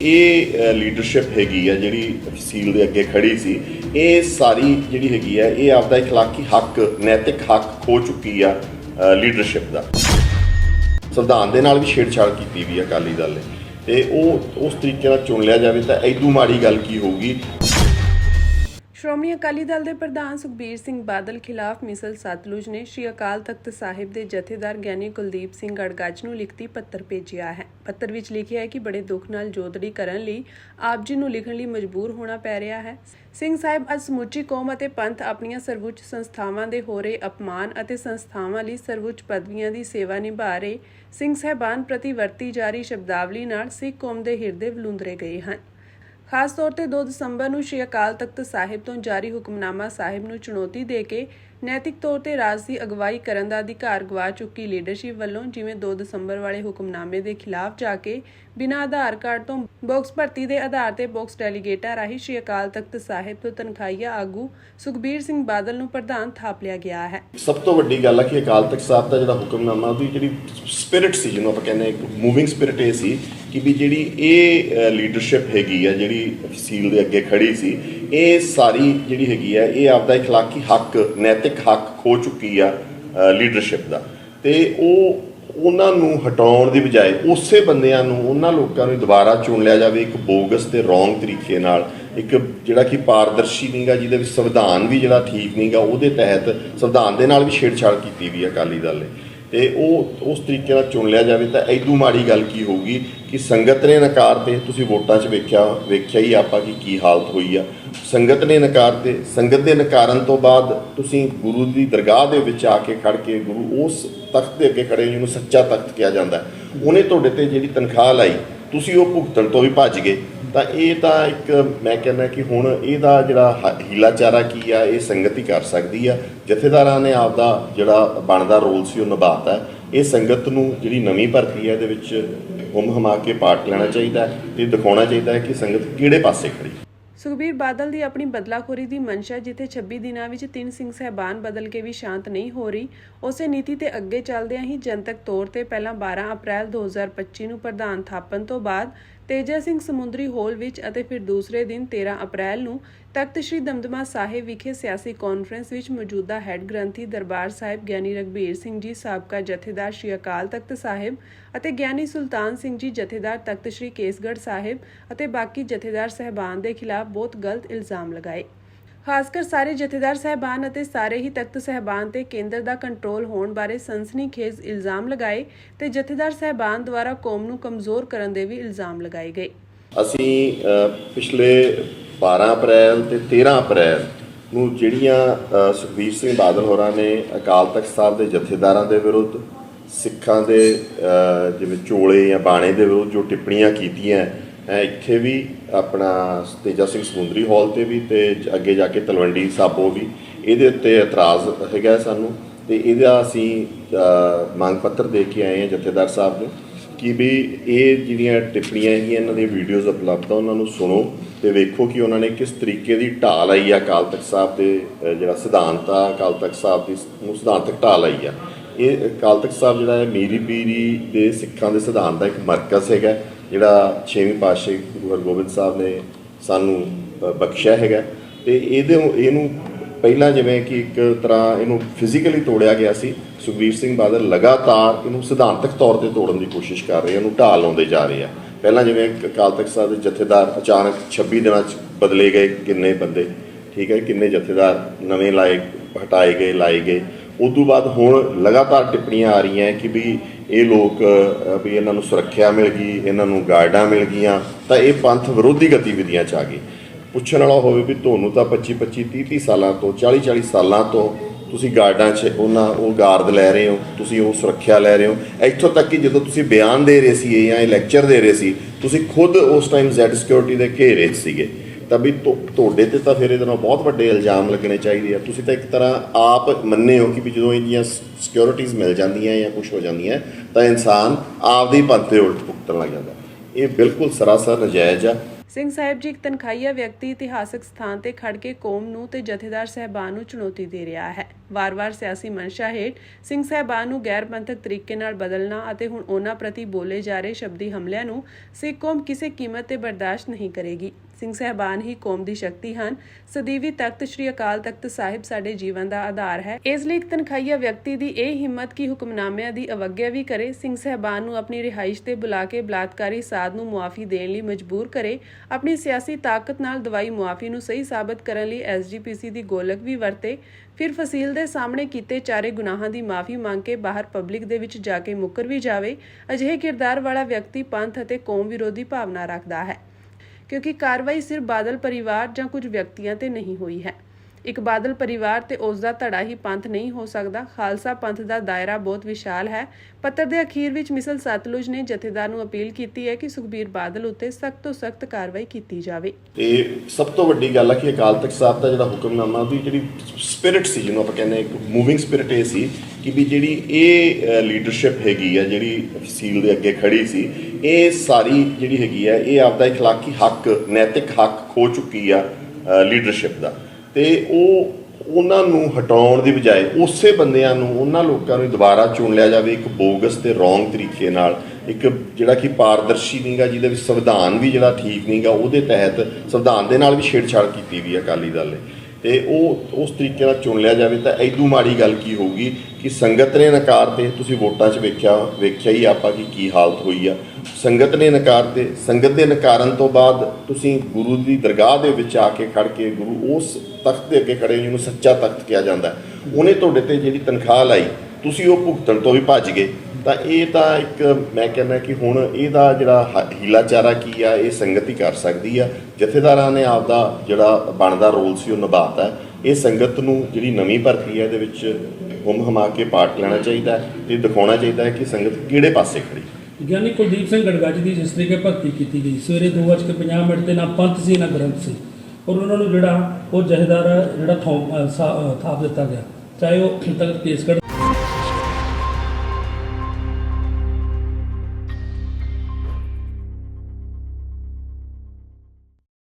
ਇਹ ਲੀਡਰਸ਼ਿਪ ਹੈਗੀ ਆ ਜਿਹੜੀ ਤਹਿਸੀਲ ਦੇ ਅੱਗੇ ਖੜੀ ਸੀ ਇਹ ਸਾਰੀ ਜਿਹੜੀ ਹੈਗੀ ਆ ਇਹ ਆਪਦਾ اخلاقی ਹੱਕ ਨੈਤਿਕ ਹੱਕ ਖੋ ਚੁੱਕੀ ਆ ਲੀਡਰਸ਼ਿਪ ਦਾ ਸੰਵਿਧਾਨ ਦੇ ਨਾਲ ਵੀ ਛੇੜਛਾੜ ਕੀਤੀ ਵੀ ਆ ਅਕਾਲੀ ਦਲ ਨੇ ਤੇ ਉਹ ਉਸ ਤਰੀਕੇ ਨਾਲ ਚੁਣ ਲਿਆ ਜਾਵੇ ਤਾਂ ਐਦੂ ਮਾੜੀ ਗੱਲ ਕੀ ਹੋਊਗੀ ਸ਼੍ਰੋਮਣੀ ਅਕਾਲੀ ਦਲ ਦੇ ਪ੍ਰਧਾਨ ਸੁਖਬੀਰ ਸਿੰਘ ਬਾਦਲ ਖਿਲਾਫ ਮਿਸਲ ਸਤਲੁਜ ਨੇ ਸ਼੍ਰੀ ਅਕਾਲ ਤਖਤ ਸਾਹਿਬ ਦੇ ਜਥੇਦਾਰ ਗਿਆਨੀ ਕੁਲਦੀਪ ਸਿੰਘ ਗੜਗੱਜ ਨੂੰ ਲਿਖਤੀ ਪੱਤਰ ਭੇਜਿਆ ਹੈ। ਪੱਤਰ ਵਿੱਚ ਲਿਖਿਆ ਹੈ ਕਿ ਬੜੇ ਦੁੱਖ ਨਾਲ ਜੋਦੜੀ ਕਰਨ ਲਈ ਆਪ ਜੀ ਨੂੰ ਲਿਖਣ ਲਈ ਮਜਬੂਰ ਹੋਣਾ ਪੈ ਰਿਹਾ ਹੈ। ਸਿੰਘ ਸਾਹਿਬ, ਅੱਜ ਸਮੁੱਚੀ ਕੌਮ ਅਤੇ ਪੰਥ ਆਪਣੀਆਂ ਸਰਵਉੱਚ ਸੰਸਥਾਵਾਂ ਦੇ ਹੋ ਰਹੇ ਅਪਮਾਨ ਅਤੇ ਸੰਸਥਾਵਾਂ ਲਈ ਸਰਵਉੱਚ ਪਦਵੀਆਂ ਦੀ ਸੇਵਾ ਨਿਭਾ ਰਹੇ ਸਿੰਘ ਸਾਹਿਬਾਨ ਪ੍ਰਤੀ ਵਰਤੀ ਜਾ ਰਹੀ ਸ਼ਬਦਾਵਲੀ ਨਾਲ ਸਿੱਖ ਕੌਮ ਦੇ ਹਿਰਦੇ ਵਲੂੰਦਰੇ ਗਏ ਹਨ। ਖਾਸ ਤੌਰ ਤੇ 2 ਦਸੰਬਰ ਨੂੰ ਸ਼੍ਰੀ ਅਕਾਲ ਤਖਤ ਸਾਹਿਬ ਤੋਂ ਜਾਰੀ ਹੁਕਮਨਾਮਾ ਸਾਹਿਬ ਨੂੰ ਚੁਣੌਤੀ ਦੇ ਕੇ ਨੈਤਿਕ ਤੌਰ ਤੇ ਰਾਜ ਦੀ ਅਗਵਾਈ ਕਰਨ ਦਾ ਅਧਿਕਾਰ ਗਵਾ ਚੁੱਕੀ ਲੀਡਰਸ਼ਿਪ ਵੱਲੋਂ ਜਿਵੇਂ 2 ਦਸੰਬਰ ਵਾਲੇ ਹੁਕਮਨਾਮੇ ਦੇ ਖਿਲਾਫ ਜਾ ਕੇ ਬਿਨਾਂ ਆਧਾਰ ਕਾਰਡ ਤੋਂ ਬਾਕਸ ਭਰਤੀ ਦੇ ਆਧਾਰ ਤੇ ਬਾਕਸ ਡੈਲੀਗੇਟਾਂ ਰਾਹੀਂ ਸ਼੍ਰੀ ਅਕਾਲ ਤਖਤ ਸਾਹਿਬ ਤੋਂ ਤਨਖਾਹੀਆ ਆਗੂ ਸੁਖਬੀਰ ਸਿੰਘ ਬਾਦਲ ਨੂੰ ਪ੍ਰਧਾਨ ਥਾਪ ਲਿਆ ਗਿਆ ਹੈ। ਸਭ ਤੋਂ ਵੱਡੀ ਗੱਲ ਹੈ ਕਿ ਅਕਾਲ ਤਖਤ ਸਾਹਿਬ ਦਾ ਜਿਹੜਾ ਹੁਕਮਨਾਮਾ, ਉਹਦੀ ਜਿਹੜੀ ਸਪਿਰਿਟ ਸੀ, ਜਿਹਨੂੰ ਆਪਾਂ ਕਹਿੰਦੇ ਇੱਕ ਮੂਵਿੰਗ ਸਪਿਰਿਟ ਇਹ ਸੀ ਕਿ ਵੀ ਜਿਹੜੀ ਇਹ ਲੀਡਰਸ਼ਿਪ ਹੈਗੀ ਆ, ਜਿਹੜੀ ਤਹਿਸੀਲ ਦੇ ਅੱਗੇ ਖੜੀ ਸੀ ਇਹ ਸਾਰੀ ਜਿਹੜੀ ਹੈਗੀ ਆ ਇਹ ਆਪਦਾ اخلاقی ਹੱਕ ਨੈਤਿਕ ਹੱਕ ਖੋ ਚੁੱਕੀ ਆ ਲੀਡਰਸ਼ਿਪ ਦਾ ਤੇ ਉਹ ਉਹਨਾਂ ਨੂੰ ਹਟਾਉਣ ਦੀ ਬਜਾਏ ਉਸੇ ਬੰਦਿਆਂ ਨੂੰ ਉਹਨਾਂ ਲੋਕਾਂ ਨੂੰ ਦੁਬਾਰਾ ਚੁਣ ਲਿਆ ਜਾਵੇ ਇੱਕ ਬੋਗਸ ਤੇ ਰੋਂਗ ਤਰੀਕੇ ਨਾਲ ਇੱਕ ਜਿਹੜਾ ਕਿ ਪਾਰਦਰਸ਼ੀ ਨਹੀਂਗਾ ਜਿਹਦੇ ਵਿੱਚ ਸੰਵਿਧਾਨ ਵੀ ਜਿਹੜਾ ਠੀਕ ਨਹੀਂਗਾ ਉਹਦੇ ਤਹਿਤ ਸੰਵਿਧਾਨ ਦੇ ਨਾਲ ਵੀ ਛੇੜਛਾੜ ਕੀਤੀ ਵੀ ਆ ਅਕਾਲੀ ਦਲ ਨੇ ਤੇ ਉਹ ਉਸ ਤਰੀਕੇ ਨਾਲ ਚੁਣ ਲਿਆ ਜਾਵੇ ਤਾਂ ਐਦੂ ਮਾੜੀ ਗੱਲ ਕੀ ਹੋਊਗੀ ਕਿ ਸੰਗਤ ਨੇ ਨਕਾਰ ਤੇ ਤੁਸੀਂ ਵੋਟਾਂ 'ਚ ਵੇਖਿਆ ਵੇਖਿਆ ਹੀ ਆਪਾਂ ਕਿ ਕੀ ਹਾਲਤ ਹੋਈ ਆ। ਸੰਗਤ ਨੇ ਨਕਾਰ ਤੇ ਸੰਗਤ ਦੇ ਨਕਾਰਨ ਤੋਂ ਬਾਅਦ ਤੁਸੀਂ ਗੁਰੂ ਦੀ ਦਰਗਾਹ ਦੇ ਵਿੱਚ ਆ ਕੇ ਖੜ ਕੇ ਗੁਰੂ ਉਸ ਤਖਤ ਦੇ ਅੱਗੇ ਖੜੇ ਜਿਹਨੂੰ ਸੱਚਾ ਤਖਤ ਕਿਹਾ ਜਾਂਦਾ ਉਹਨੇ ਤੁਹਾਡੇ ਤੇ ਜਿਹੜੀ ਤਨਖਾਹ ਲਾਈ, ਤੁਸੀਂ ਉਹ ਭੁਗਤਣ ਤੋਂ ਵੀ ਭੱਜ ਗਏ। ਤਾਂ ਇਹ ਤਾਂ ਇੱਕ ਮੈਂ ਕਹਿੰਦਾ ਕਿ ਹੁਣ ਇਹਦਾ ਜਿਹੜਾ ਹ- ਹੀਲਾ ਚਾਰਾ ਕੀ ਆ, ਇਹ ਸੰਗਤ ਹੀ ਕਰ ਸਕਦੀ ਆ। ਜਥੇਦਾਰਾਂ ਨੇ ਆਪਦਾ ਜਿਹੜਾ ਬਣਦਾ ਰੋਲ ਸੀ, ਉਹ ਨਿਭਾਤਾ। ਇਹ ਸੰਗਤ ਨੂੰ ਜਿਹੜੀ ਨਵੀਂ ਭਰਤੀ ਹੈ, ਇਹਦੇ ਵਿੱਚ ਹੁਮ ਹਮਾ ਕੇ ਪਾਰਟ ਲੈਣਾ ਚਾਹੀਦਾ ਹੈ ਤੇ ਦਿਖਾਉਣਾ ਚਾਹੀਦਾ ਹੈ ਕਿ ਸੰਗਤ ਕਿਹੜੇ ਪਾਸੇ ਖੜੀ ਸੁਖਬੀਰ ਬਾਦਲ ਦੀ ਆਪਣੀ ਬਦਲਾਖੋਰੀ ਦੀ ਮਨਸ਼ਾ, ਜਿੱਥੇ 26 ਦਿਨਾਂ ਵਿੱਚ ਤਿੰਨ ਸਿੰਘ ਸਹਿਬਾਨ ਬਦਲ ਕੇ ਵੀ ਸ਼ਾਂਤ ਨਹੀਂ ਹੋ ਰਹੀ, ਉਸੇ ਨੀਤੀ ਤੇ ਅੱਗੇ ਚੱਲਦਿਆਂ ਹੀ ਜਨਤਕ ਤੌਰ ਤੇ ਪਹਿਲਾਂ 12 ਅਪ੍ਰੈਲ 2025 ਨੂੰ ਪ੍ਰਧਾਨ ਥਾਪਣ ਤੋਂ ਬਾਅਦ ਤੇਜਾ ਸਿੰਘ ਸਮੁੰਦਰੀ ਹੋਲ ਵਿੱਚ ਅਤੇ ਫਿਰ ਦੂਸਰੇ ਦਿਨ 13 ਅਪ੍ਰੈਲ ਨੂੰ ਤਖਤ ਸ੍ਰੀ ਦਮਦਮਾ ਸਾਹਿਬ ਵਿਖੇ ਸਿਆਸੀ ਕਾਨਫਰੰਸ ਵਿੱਚ ਮੌਜੂਦਾ ਹੈੱਡ ਗ੍ਰੰਥੀ ਦਰਬਾਰ ਸਾਹਿਬ ਗਿਆਨੀ ਰਗਬੀਰ ਸਿੰਘ ਜੀ ਸਾਬਕਾ ਜਥੇਦਾਰ ਸ੍ਰੀ ਅਕਾਲ ਤਖਤ ਸਾਹਿਬ ਅਤੇ ਗਿਆਨੀ ਸੁਲਤਾਨ ਸਿੰਘ ਜੀ ਜਥੇਦਾਰ ਤਖਤ ਸ੍ਰੀ ਕੇਸਗੜ੍ਹ ਸਾਹਿਬ ਅਤੇ ਬਾਕੀ ਜਥੇਦਾਰ ਸਹਿਬਾਨ ਦੇ ਖਿਲਾਫ ਬਹੁਤ ਗਲਤ ਇਲਜ਼ਾਮ ਲਗਾਏ। ਖਾਸ ਕਰ ਸਾਰੇ ਜਥੇਦਾਰ ਸਹਿਬਾਨ ਅਤੇ ਸਾਰੇ ਹੀ ਤਖਤ ਸਹਿਬਾਨ ਤੇ ਕੇਂਦਰ ਦਾ ਕੰਟਰੋਲ ਹੋਣ ਬਾਰੇ ਸਨਸਨੀਖੇਜ਼ ਇਲਜ਼ਾਮ ਲਗਾਏ ਤੇ ਜਥੇਦਾਰ ਸਹਿਬਾਨ ਦੁਆਰਾ ਕੌਮ ਨੂੰ ਕਮਜ਼ੋਰ ਕਰਨ ਦੇ ਵੀ ਇਲਜ਼ਾਮ ਲਗਾਏ ਗਏ। ਅਸੀਂ ਪਿਛਲੇ 12 ਅਪ੍ਰੈਲ ਤੇ 13 ਅਪ੍ਰੈਲ ਨੂੰ ਜਿਹੜੀਆਂ ਸੁਖਬੀਰ ਸਿੰਘ ਬਾਦਲ ਹੋਰਾਂ ਨੇ ਅਕਾਲ ਤਖਤ ਸਾਹਿਬ ਦੇ ਜਥੇਦਾਰਾਂ ਦੇ ਵਿਰੁੱਧ, ਸਿੱਖਾਂ ਦੇ ਜਿਵੇਂ ਚੋਲੇ ਜਾਂ ਬਾਣੇ ਦੇ ਵਿਰੁੱਧ ਜੋ ਟਿੱਪਣੀਆਂ ਕੀਤੀਆਂ ਹੈ, ਇੱਥੇ ਵੀ ਆਪਣਾ ਤੇਜਾ ਸਿੰਘ ਸਮੁੰਦਰੀ ਹਾਲ ਤੇ ਵੀ ਤੇ ਅੱਗੇ ਜਾ ਕੇ ਤਲਵੰਡੀ ਸਾਬੋ ਵੀ। ਇਹਦੇ ਉੱਤੇ ਇਤਰਾਜ਼ ਹੈਗਾ ਸਾਨੂੰ ਤੇ ਇਹਦਾ ਅਸੀਂ ਮੰਗ ਪੱਤਰ ਦੇ ਕੇ ਆਏ ਹਾਂ ਜਥੇਦਾਰ ਸਾਹਿਬ ਨੂੰ ਕਿ ਵੀ ਇਹ ਜਿਹੜੀਆਂ ਟਿੱਪਣੀਆਂ ਹੈਗੀਆਂ, ਇਹਨਾਂ ਦੀਆਂ ਵੀਡੀਓਜ਼ ਉਪਲਬਧ ਆ, ਉਹਨਾਂ ਨੂੰ ਸੁਣੋ ਤੇ ਵੇਖੋ ਕਿ ਉਹਨਾਂ ਨੇ ਕਿਸ ਤਰੀਕੇ ਦੀ ਢਾਲ ਆਈ ਆ ਅਕਾਲ ਤਖਤ ਸਾਹਿਬ ਦੇ ਜਿਹੜਾ ਸਿਧਾਂਤ ਆ, ਅਕਾਲ ਤਖਤ ਸਾਹਿਬ ਦੀ ਨੂੰ ਸਿਧਾਂਤਕ ਢਾਲ ਆਈ ਆ। ਇਹ ਅਕਾਲ ਤਖਤ ਸਾਹਿਬ ਜਿਹੜਾ ਹੈ, ਮੀਰੀ ਪੀਰੀ ਦੇ ਸਿੱਖਾਂ ਦੇ ਸਿਧਾਂਤ ਦਾ ਇੱਕ ਮਰਕਜ਼ ਹੈਗਾ। ਜਿਹੜਾ 6ਵੀਂ ਪਾਤਸ਼ਾਹੀ ਗੁਰੂ ਹਰਗੋਬਿੰਦ ਸਾਹਿਬ ਨੇ ਸਾਨੂੰ ਬਖਸ਼ਿਆ ਹੈਗਾ। ਤੇ ਇਹਦੇ ਇਹਨੂੰ ਪਹਿਲਾਂ ਜਿਵੇਂ ਕਿ ਇੱਕ ਤਰ੍ਹਾਂ ਇਹਨੂੰ ਫਿਜ਼ੀਕਲੀ ਤੋੜਿਆ ਗਿਆ ਸੀ, ਸੁਖਬੀਰ ਸਿੰਘ ਬਾਦਲ ਲਗਾਤਾਰ ਇਹਨੂੰ ਸਿਧਾਂਤਕ ਤੌਰ ਤੇ ਤੋੜਨ ਦੀ ਕੋਸ਼ਿਸ਼ ਕਰ ਰਹੇ ਆ ਉਹਨੂੰ ਢਾਲ ਲਾਉਂਦੇ ਜਾ ਰਹੇ ਆ। ਪਹਿਲਾਂ ਜਿਵੇਂ ਅਕਾਲ ਤਖਤ ਸਾਹਿਬ ਦੇ ਜਥੇਦਾਰ ਅਚਾਨਕ 26 ਦਿਨਾਂ ਚ ਬਦਲੇ ਗਏ ਕਿੰਨੇ ਬੰਦੇ, ਠੀਕ ਹੈ, ਕਿੰਨੇ ਜਥੇਦਾਰ ਨਵੇਂ ਲਾਏ, ਹਟਾਏ ਗਏ, ਲਾਏ ਗਏ। ਉਸ ਤੋਂ ਬਾਅਦ ਹੁਣ ਲਗਾਤਾਰ ਟਿੱਪਣੀਆਂ ਆ ਰਹੀਆਂ ਕਿ ਵੀ ਇਹ ਲੋਕ ਵੀ ਇਹਨਾਂ ਨੂੰ ਸੁਰੱਖਿਆ ਮਿਲ ਗਈ, ਇਹਨਾਂ ਨੂੰ ਗਾਰਡਾਂ ਮਿਲ ਗਈਆਂ, ਤਾਂ ਇਹ ਪੰਥ ਵਿਰੋਧੀ ਗਤੀਵਿਧੀਆਂ ਚ ਆ ਗਏ। ਪੁੱਛਣ ਵਾਲਾ ਹੋਵੇ ਵੀ ਤੁਹਾਨੂੰ ਤਾਂ 25 25 30 30 ਸਾਲਾਂ ਤੋਂ 40 40 ਸਾਲਾਂ ਤੋਂ ਤੁਸੀਂ ਗਾਰਡਾਂ 'ਚ ਉਹਨਾਂ, ਉਹ ਗਾਰਡ ਲੈ ਰਹੇ ਹੋ, ਤੁਸੀਂ ਉਹ ਸੁਰੱਖਿਆ ਲੈ ਰਹੇ ਹੋ। ਇੱਥੋਂ ਤੱਕ ਕਿ ਜਦੋਂ ਤੁਸੀਂ ਬਿਆਨ ਦੇ ਰਹੇ ਸੀ ਜਾਂ ਇਹ ਲੈਕਚਰ ਦੇ ਰਹੇ ਸੀ, ਤੁਸੀਂ ਖੁਦ ਉਸ ਟਾਈਮ ਜ਼ੈਡ ਸਿਕਿਉਰਿਟੀ ਦੇ ਘੇਰੇ 'ਚ ਸੀਗੇ। ਤਾਂ ਵੀ ਤੁਹਾਡੇ ਤੇ ਤਾਂ ਫਿਰ ਇਹਦੇ ਨਾਲ ਬਹੁਤ ਵੱਡੇ ਇਲਜ਼ਾਮ ਲੱਗਣੇ ਚਾਹੀਦੇ ਆ। ਤੁਸੀਂ ਤਾਂ ਇੱਕ ਤਰ੍ਹਾਂ ਆਪ ਮੰਨੇ ਹੋ ਕਿ ਵੀ ਜਦੋਂ ਇਹਦੀਆਂ ਸਿਕਿਉਰਿਟੀਜ਼ ਮਿਲ ਜਾਂਦੀਆਂ ਜਾਂ ਕੁਝ ਹੋ ਜਾਂਦੀਆਂ, ਤਾਂ ਇਨਸਾਨ ਆਪਦੀ ਪੰਥ ਉਲਟ ਭੁਗਤਣ ਲੱਗ ਜਾਂਦਾ। ਇਹ ਬਿਲਕੁਲ ਸਰਾਸਰ ਨਜਾਇਜ਼ ਆ। ਸਿੰਘ ਸਾਹਿਬ ਜੀ ਇੱਕ ਤਨਖਾਹੀਆ ਵਿਅਕਤੀ ਇਤਿਹਾਸਕ ਸਥਾਨ ਤੇ ਖੜ ਕੇ ਕੌਮ ਨੂੰ ਤੇ ਜਥੇਦਾਰ ਸਹਿਬਾਨ ਨੂੰ ਚੁਣੌਤੀ ਦੇ ਰਿਹਾ ਹੈ। ਵਾਰ-ਵਾਰ ਸਿਆਸੀ ਮਨਸ਼ਾ ਹੇਠ ਸਿੰਘ ਸਹਿਬਾਨ ਨੂੰ ਗੈਰ ਪੰਥਕ ਤਰੀਕੇ ਨਾਲ ਬਦਲਣਾ ਅਤੇ ਹੁਣ ਉਹਨਾਂ ਪ੍ਰਤੀ ਬੋਲੇ ਜਾ ਰਹੇ ਸ਼ਬਦੀ ਹਮਲਿਆਂ ਨੂੰ ਸਿੱਖ ਕੌਮ ਕਿਸੇ ਕੀਮਤ ਤੇ ਬਰਦਾਸ਼ਤ ਨਹੀਂ ਕਰੇਗੀ। ਸਿੰਘ ਸਹਿਬਾਨ ਹੀ ਕੌਮ ਦੀ ਸ਼ਕਤੀ ਹਨ। ਸਦੀਵੀ ਤਖਤ ਸ੍ਰੀ ਅਕਾਲ ਤਖਤ ਸਾਹਿਬ ਸਾਡੇ ਜੀਵਨ ਦਾ ਆਧਾਰ ਹੈ। ਇਸ ਲਈ ਇੱਕ ਤਨਖਾਹੀਆ ਵਿਅਕਤੀ ਦੀ ਇਹ ਹਿੰਮਤ ਕਿ ਹੁਕਮਨਾਮਿਆਂ ਦੀ ਅਵੱਗਿਆ ਵੀ ਕਰੇ, ਸਿੰਘ ਸਹਿਬਾਨ ਨੂੰ ਆਪਣੀ ਰਿਹਾਇਸ਼ ਤੇ ਬੁਲਾ ਕੇ ਬਲਾਤਕਾਰੀ ਸਾਧ ਨੂੰ ਮੁਆਫੀ ਦੇਣ ਲਈ ਮਜਬੂਰ ਕਰੇ, ਆਪਣੀ ਸਿਆਸੀ ਤਾਕਤ ਨਾਲ ਦਵਾਈ ਮੁਆਫੀ ਨੂੰ ਸਹੀ ਸਾਬਤ ਕਰਨ ਲਈ ਐਸਜੀਪੀਸੀ ਦੀ ਗੋਲਕ ਵੀ ਵਰਤੇ, ਫਿਰ ਫਸੀਲ ਦੇ ਸਾਹਮਣੇ ਕੀਤੇ ਚਾਰੇ ਗੁਨਾਹਾਂ ਦੀ ਮਾਫੀ ਮੰਗ ਕੇ ਬਾਹਰ ਪਬਲਿਕ ਦੇ ਵਿੱਚ ਜਾ ਕੇ ਮੁੱਕਰ ਵੀ ਜਾਵੇ, ਅਜਿਹੇ ਕਿਰਦਾਰ ਵਾਲਾ ਵਿਅਕਤੀ ਪੰਥ ਅਤੇ ਕੌਮ ਵਿਰੋਧੀ ਭਾਵਨਾ ਰੱਖਦਾ ਹੈ। ਕਿਉਂਕਿ ਕਾਰਵਾਈ ਸਿਰਫ ਬਾਦਲ ਪਰਿਵਾਰ ਜਾਂ ਕੁਝ ਵਿਅਕਤੀਆਂ ਤੇ ਨਹੀਂ ਹੋਈ ਹੈ। ਇੱਕ ਬਾਦਲ ਪਰਿਵਾਰ ਤੇ ਉਸ ਦਾ ਧੜਾ ਹੀ ਪੰਥ ਨਹੀਂ ਹੋ ਸਕਦਾ ਖਾਲਸਾ ਪੰਥ ਦਾ ਦਾਇਰਾ ਬਹੁਤ ਵਿਸ਼ਾਲ ਹੈ ਪੱਤਰ ਦੇ ਅਖੀਰ ਵਿੱਚ ਮਿਸਲ ਸਤਲੁਜ ਨੇ ਜਥੇਦਾਰ ਨੂੰ ਅਪੀਲ ਕੀਤੀ ਹੈ ਕਿ ਸੁਖਬੀਰ ਬਾਦਲ ਉੱਤੇ ਸਖਤ ਤੋਂ ਸਖਤ ਕਾਰਵਾਈ ਕੀਤੀ ਜਾਵੇ ਤੇ ਸਭ ਤੋਂ ਵੱਡੀ ਗੱਲ ਹੈ ਕਿ ਅਕਾਲ ਤਖਤ ਸਾਹਿਬ ਦਾ ਜਿਹੜਾ ਹੁਕਮਨਾਮਾ ਉਹਦੀ ਜਿਹੜੀ ਸਪਿਰਿਟ ਸੀ ਜਿਹਨੂੰ ਆਪਾਂ ਕਹਿੰਦੇ ਹਾਂ, ਇੱਕ ਮੂਵਿੰਗ ਸਪਿਰਿਟ ਇਹ ਸੀ ਕਿ ਵੀ ਜਿਹੜੀ ਇਹ ਲੀਡਰਸ਼ਿਪ ਹੈਗੀ ਆ ਜਿਹੜੀ ਫਸੀਲ ਦੇ ਅੱਗੇ ਖੜੀ ਸੀ ਇਹ ਸਾਰੀ ਜਿਹੜੀ ਹੈਗੀ ਆ ਇਹ ਆਪਦਾ اخلاقی ਹੱਕ ਨੈਤਿਕ ਹੱਕ ਖੋ ਚੁੱਕੀ ਆ ਲੀਡਰਸ਼ਿਪ ਦਾ ਤੇ ਉਹ ਉਹਨਾਂ ਨੂੰ ਹਟਾਉਣ ਦੀ ਬਜਾਏ ਉਸੇ ਬੰਦਿਆਂ ਨੂੰ, ਉਹਨਾਂ ਲੋਕਾਂ ਨੂੰ ਦੁਬਾਰਾ ਚੁਣ ਲਿਆ ਜਾਵੇ ਇੱਕ ਬੋਗਸ ਤੇ ਰੋਂਗ ਤਰੀਕੇ ਨਾਲ, ਇੱਕ ਜਿਹੜਾ ਕਿ ਪਾਰਦਰਸ਼ੀ ਨਹੀਂਗਾ ਜਿਹਦੇ ਵਿੱਚ ਸੰਵਿਧਾਨ ਵੀ ਜਿਹੜਾ ਠੀਕ ਨਹੀਂਗਾ ਉਹਦੇ ਤਹਿਤ ਸੰਵਿਧਾਨ ਦੇ ਨਾਲ ਵੀ ਛੇੜਛਾੜ ਕੀਤੀ ਵੀ ਅਕਾਲੀ ਦਲ ਨੇ। ਤੇ ਉਹ ਉਸ ਤਰੀਕੇ ਨਾਲ ਚੁਣ ਲਿਆ ਜਾਵੇ ਤਾਂ ਐਦੂ ਮਾੜੀ ਗੱਲ ਕੀ ਹੋਊਗੀ ਕਿ ਸੰਗਤ ਨੇ ਨਕਾਰ ਤੇ ਤੁਸੀਂ ਵੋਟਾਂ 'ਚ ਵੇਖਿਆ ਵੇਖਿਆ ਹੀ ਆਪਾਂ ਕਿ ਕੀ ਹਾਲਤ ਹੋਈ ਆ। ਸੰਗਤ ਨੇ ਨਕਾਰ ਤੇ ਸੰਗਤ ਦੇ ਨਕਾਰਨ ਤੋਂ ਬਾਅਦ ਤੁਸੀਂ ਗੁਰੂ ਦੀ ਦਰਗਾਹ ਦੇ ਵਿੱਚ ਆ ਕੇ ਖੜ ਕੇ ਗੁਰੂ ਉਸ ਤਖਤ ਦੇ ਅੱਗੇ ਖੜੇ ਜਿਹਨੂੰ ਸੱਚਾ ਤਖਤ ਕਿਹਾ ਜਾਂਦਾ ਉਹਨੇ ਤੁਹਾਡੇ ਤੇ ਜਿਹੜੀ ਤਨਖਾਹ ਲਾਈ, ਤੁਸੀਂ ਉਹ ਭੁਗਤਣ ਤੋਂ ਵੀ ਭੱਜ ਗਏ। ਤਾਂ ਇਹ ਤਾਂ ਇੱਕ ਮੈਂ ਕਹਿੰਦਾ ਕਿ ਹੁਣ ਇਹਦਾ ਜਿਹੜਾ ਹ- ਹੀਲਾ ਚਾਰਾ ਕੀ ਆ, ਇਹ ਸੰਗਤ ਹੀ ਕਰ ਸਕਦੀ ਆ। ਜਥੇਦਾਰਾਂ ਨੇ ਆਪਦਾ ਜਿਹੜਾ ਬਣਦਾ ਰੋਲ ਸੀ ਉਹ ਨਿਭਾਤਾ ਇਹ ਸੰਗਤ ਨੂੰ ਜਿਹੜੀ ਨਵੀਂ ਭਰਤੀ ਹੈ, ਇਹਦੇ ਵਿੱਚ ਹੁਮ ਹਮਾ ਕੇ ਪਾਰਟ ਲੈਣਾ ਚਾਹੀਦਾ ਹੈ ਤੇ ਦਿਖਾਉਣਾ ਚਾਹੀਦਾ ਹੈ ਕਿ ਸੰਗਤ ਕਿਹੜੇ ਪਾਸੇ ਖੜੀ ਗਿਆਨੀ ਕੁਲਦੀਪ ਸਿੰਘ ਗੜਗੱਜ ਦੀ ਜਿਸ ਤਰੀਕੇ ਭਰਤੀ ਕੀਤੀ ਗਈ ਸਵੇਰੇ 2:50 ਮਿੰਟ ਤੇ ਨਾ ਪੰਥ ਸੀ ਨਾ ਗ੍ਰੰਥ ਸੀ। ਔਰ ਉਹਨਾਂ ਨੂੰ ਜਿਹੜਾ ਉਹ ਜਹੇਦਾਰ ਜਿਹੜਾ ਥੋਪ ਅ, ਥਾਪ ਦਿੱਤਾ ਗਿਆ। ਚਾਹੇ ਉਹ ਤਖਤ ਕੇਸਗੜ੍ਹ